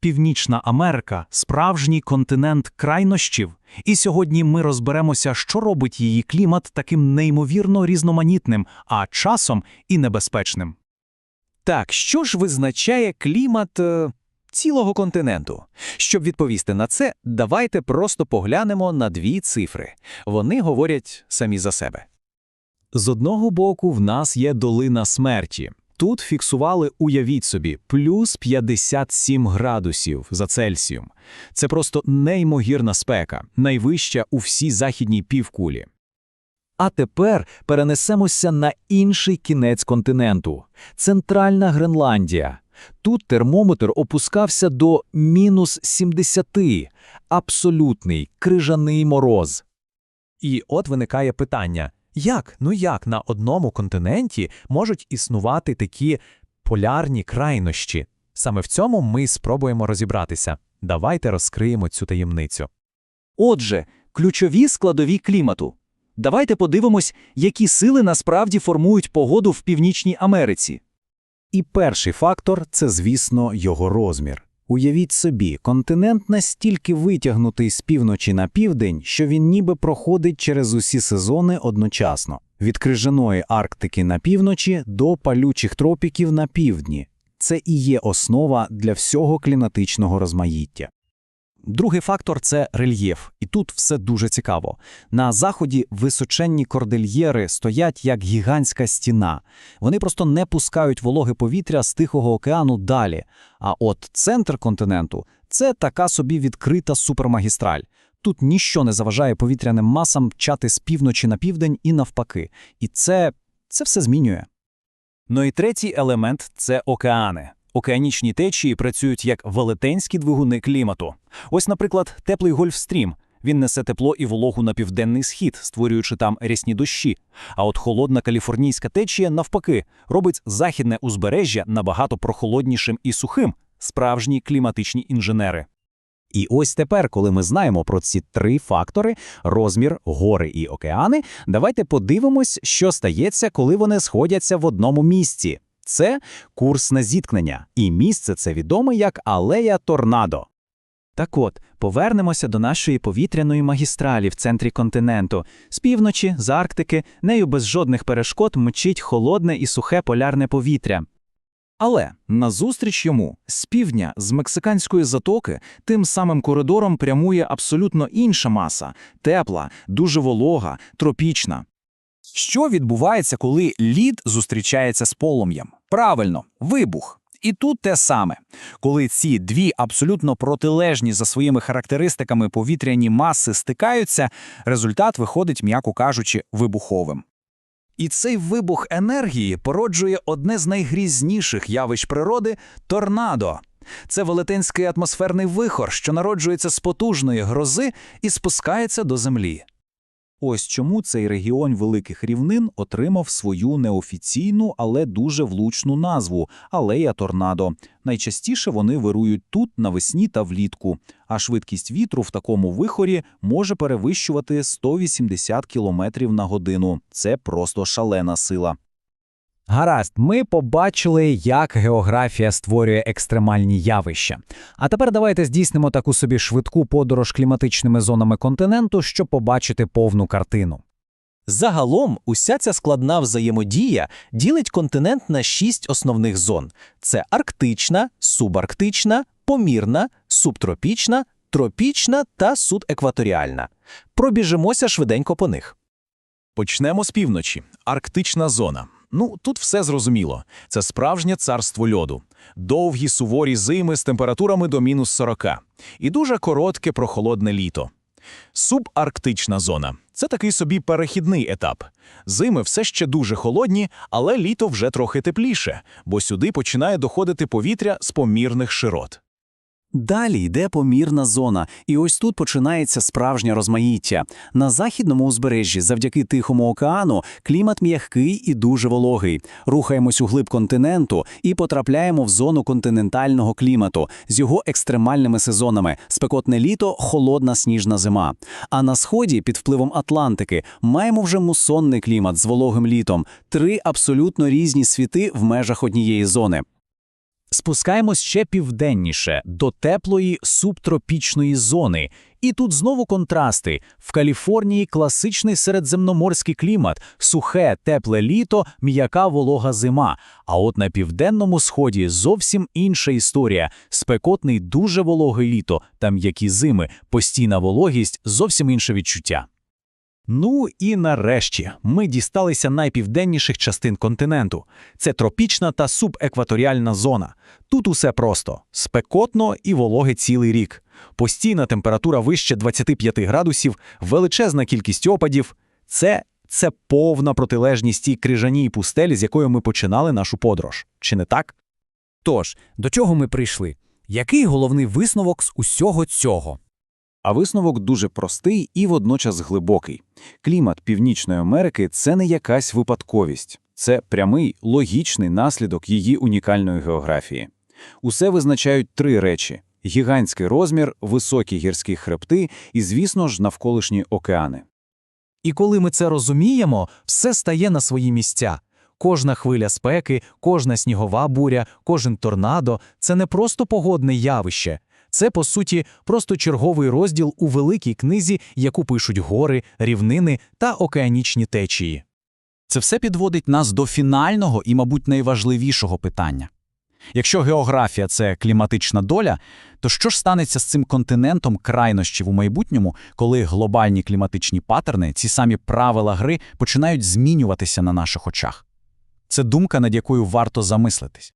Північна Америка справжній континент крайнощів, і сьогодні ми розберемося, що робить її клімат таким неймовірно різноманітним, а часом і небезпечним. Так, що ж визначає клімат е, цілого континенту? Щоб відповісти на це, давайте просто поглянемо на дві цифри. Вони говорять самі за себе. З одного боку, в нас є долина смерті. Тут фіксували, уявіть собі, плюс 57 градусів за Цельсієм. Це просто неймовірна спека, найвища у всій західній півкулі. А тепер перенесемося на інший кінець континенту – Центральна Гренландія. Тут термометр опускався до мінус 70, абсолютний крижаний мороз. І от виникає питання, як, ну як на одному континенті можуть існувати такі полярні крайнощі? Саме в цьому ми спробуємо розібратися. Давайте розкриємо цю таємницю. Отже, ключові складові клімату. Давайте подивимось, які сили насправді формують погоду в Північній Америці. І перший фактор це, звісно, його розмір. Уявіть собі, континент настільки витягнутий з півночі на південь, що він ніби проходить через усі сезони одночасно від крижаної Арктики на півночі до палючих тропіків на півдні. Це і є основа для всього кліматичного розмаїття. Другий фактор це рельєф, і тут все дуже цікаво. На заході височенні кордильєри стоять як гігантська стіна. Вони просто не пускають вологе повітря з Тихого океану далі. А от центр континенту це така собі відкрита супермагістраль. Тут ніщо не заважає повітряним масам мчати з півночі на південь і навпаки. І це, це все змінює. Ну і третій елемент це океани. Океанічні течії працюють як велетенські двигуни клімату. Ось, наприклад, теплий Гольфстрім. Він несе тепло і вологу на південний схід, створюючи там рясні дощі. А от холодна каліфорнійська течія, навпаки, робить західне узбережжя набагато прохолоднішим і сухим. Справжні кліматичні інженери. І ось тепер, коли ми знаємо про ці три фактори розмір, гори і океани, давайте подивимось, що стається, коли вони сходяться в одному місці. Це курсне зіткнення, і місце це відоме як алея торнадо. Так от, повернемося до нашої повітряної магістралі в центрі континенту. З півночі, з Арктики, нею без жодних перешкод мчить холодне і сухе полярне повітря. Але назустріч йому з півдня, з мексиканської затоки, тим самим коридором прямує абсолютно інша маса тепла, дуже волога, тропічна. Що відбувається, коли лід зустрічається з полум'ям? Правильно, вибух. І тут те саме, коли ці дві абсолютно протилежні за своїми характеристиками повітряні маси стикаються, результат виходить, м'яко кажучи, вибуховим. І цей вибух енергії породжує одне з найгрізніших явищ природи торнадо. Це велетенський атмосферний вихор, що народжується з потужної грози і спускається до землі. Ось чому цей регіон великих рівнин отримав свою неофіційну, але дуже влучну назву алея торнадо. Найчастіше вони вирують тут навесні та влітку, а швидкість вітру в такому вихорі може перевищувати 180 км на годину. Це просто шалена сила. Гаразд, ми побачили, як географія створює екстремальні явища. А тепер давайте здійснимо таку собі швидку подорож кліматичними зонами континенту, щоб побачити повну картину. Загалом, уся ця складна взаємодія ділить континент на шість основних зон: це арктична, субарктична, помірна, субтропічна, тропічна та судекваторіальна. Пробіжимося швиденько по них. Почнемо з півночі. Арктична зона. Ну, тут все зрозуміло. Це справжнє царство льоду. Довгі суворі зими з температурами до мінус 40. І дуже коротке прохолодне літо. Субарктична зона це такий собі перехідний етап. Зими все ще дуже холодні, але літо вже трохи тепліше, бо сюди починає доходити повітря з помірних широт. Далі йде помірна зона, і ось тут починається справжнє розмаїття. На західному узбережжі, завдяки Тихому океану, клімат м'який і дуже вологий. Рухаємось у глиб континенту і потрапляємо в зону континентального клімату з його екстремальними сезонами: спекотне літо, холодна сніжна зима. А на сході, під впливом Атлантики, маємо вже мусонний клімат з вологим літом, три абсолютно різні світи в межах однієї зони. Спускаємось ще південніше, до теплої субтропічної зони. І тут знову контрасти. В Каліфорнії класичний середземноморський клімат, сухе, тепле літо, м'яка волога зима. А от на південному сході зовсім інша історія. Спекотний дуже вологий літо, там м'які зими, постійна вологість, зовсім інше відчуття. Ну і нарешті ми дісталися найпівденніших частин континенту. Це тропічна та субекваторіальна зона. Тут усе просто – спекотно і вологе цілий рік. Постійна температура вище 25 градусів, величезна кількість опадів. Це, це повна протилежність тій крижаній пустелі, з якою ми починали нашу подорож. Чи не так? Тож, до чого ми прийшли? Який головний висновок з усього цього? А висновок дуже простий і водночас глибокий. Клімат Північної Америки – це не якась випадковість. Це прямий, логічний наслідок її унікальної географії. Усе визначають три речі – гігантський розмір, високі гірські хребти і, звісно ж, навколишні океани. І коли ми це розуміємо, все стає на свої місця. Кожна хвиля спеки, кожна снігова буря, кожен торнадо – це не просто погодне явище. Це, по суті, просто черговий розділ у великій книзі, яку пишуть гори, рівнини та океанічні течії. Це все підводить нас до фінального і, мабуть, найважливішого питання. Якщо географія – це кліматична доля, то що ж станеться з цим континентом крайнощів у майбутньому, коли глобальні кліматичні паттерни, ці самі правила гри, починають змінюватися на наших очах? Це думка, над якою варто замислитись.